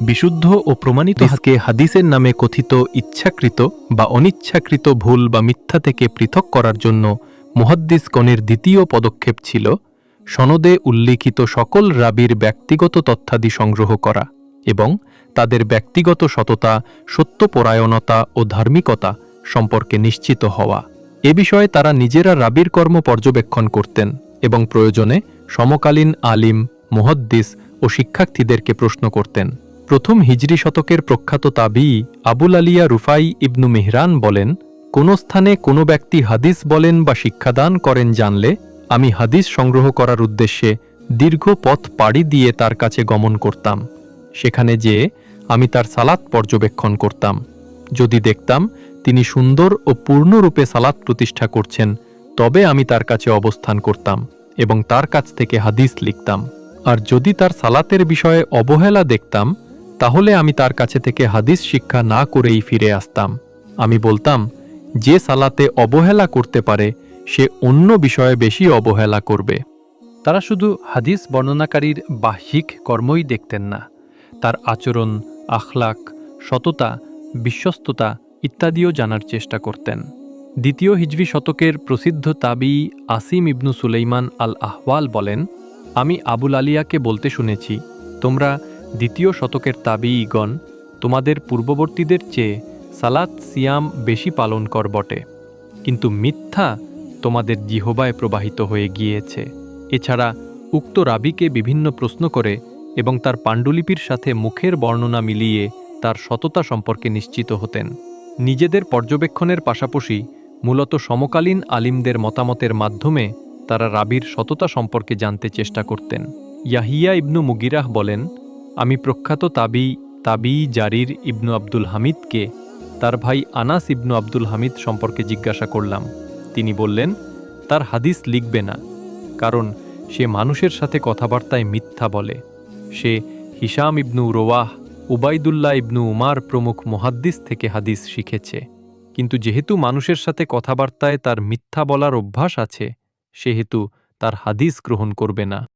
বিশুদ্ধ ও প্রমাণিত হাকে হাদিসের নামে কথিত ইচ্ছাকৃত বা অনিচ্ছাকৃত ভুল বা মিথ্যা থেকে পৃথক করার জন্য মুহাদ্দিসগণের দ্বিতীয় পদক্ষেপ ছিল সনদে উল্লিখিত সকল রাবির ব্যক্তিগত তথ্যাদি সংগ্রহ করা এবং তাদের ব্যক্তিগত সততা সত্যপরায়ণতা ও ধার্মিকতা সম্পর্কে নিশ্চিত হওয়া। এ বিষয়ে তারা নিজেরা রাবির কর্ম পর্যবেক্ষণ করতেন এবং প্রয়োজনে সমকালীন আলিম মুহদ্দিস ও শিক্ষার্থীদেরকে প্রশ্ন করতেন। প্রথম হিজরি শতকের প্রখ্যাত তাবি আবুল আলিয়া রুফাই ইবনু মেহরান বলেন, কোন স্থানে কোনো ব্যক্তি হাদিস বলেন বা শিক্ষাদান করেন জানলে আমি হাদিস সংগ্রহ করার উদ্দেশ্যে দীর্ঘ পথ পাড়ি দিয়ে তার কাছে গমন করতাম। সেখানে যেয়ে আমি তার সালাত পর্যবেক্ষণ করতাম। যদি দেখতাম তিনি সুন্দর ও পূর্ণরূপে সালাত প্রতিষ্ঠা করছেন, তবে আমি তার কাছে অবস্থান করতাম এবং তার কাছ থেকে হাদিস লিখতাম। আর যদি তার সালাতের বিষয়ে অবহেলা দেখতাম তাহলে আমি তার কাছে থেকে হাদিস শিক্ষা না করেই ফিরে আসতাম। আমি বলতাম, যে সালাতে অবহেলা করতে পারে, সে অন্য বিষয়ে বেশি অবহেলা করবে। তারা শুধু হাদিস বর্ণনাকারীর বাহ্যিক কর্মই দেখতেন না। তার আচরণ, আখলাক, সততা, বিশ্বস্ততা ইত্যাদিও জানার চেষ্টা করতেন। দ্বিতীয় হিজবি শতকের প্রসিদ্ধ তাবি আসিম ইবনু সুলেইমান আল আহওয়াল বলেন, আমি আবুল আলিয়াকে বলতে শুনেছি, তোমরা দ্বিতীয় শতকের তাবিঈগণ তোমাদের পূর্ববর্তীদের চেয়ে সালাত, সিয়াম বেশি পালন কর বটে। কিন্তু মিথ্যা তোমাদের জিহবায় প্রবাহিত হয়ে গিয়েছে। এছাড়া উক্ত রাবিকে বিভিন্ন প্রশ্ন করে এবং তার পাণ্ডুলিপির সাথে মুখের বর্ণনা মিলিয়ে তার সততা সম্পর্কে নিশ্চিত হতেন। নিজেদের পর্যবেক্ষণের পাশাপাশি মূলত সমকালীন আলিমদের মতামতের মাধ্যমে তারা রাবির সততা সম্পর্কে জানতে চেষ্টা করতেন। ইয়াহিয়া ইবনু মুগিরাহ বলেন আমি প্রখ্যাত তাবি তাবি জারির ইবনু আব্দুল হামিদকে, তার ভাই আনাস ইবনু আব্দুল হামিদ সম্পর্কে জিজ্ঞাসা করলাম। তিনি বললেন, তার হাদিস লিখবে না, কারণ সে মানুষের সাথে কথাবার্তায় মিথ্যা বলে। সে হিসাম ইবনু রোয়াহ, উবাইদুল্লাহ ইবনু উমার প্রমুখ মুহাদ্দিস থেকে হাদিস শিখেছে। কিন্তু যেহেতু মানুষের সাথে কথাবার্তায় তার মিথ্যা বলার অভ্যাস আছে, সেহেতু তার হাদিস গ্রহণ করবে না।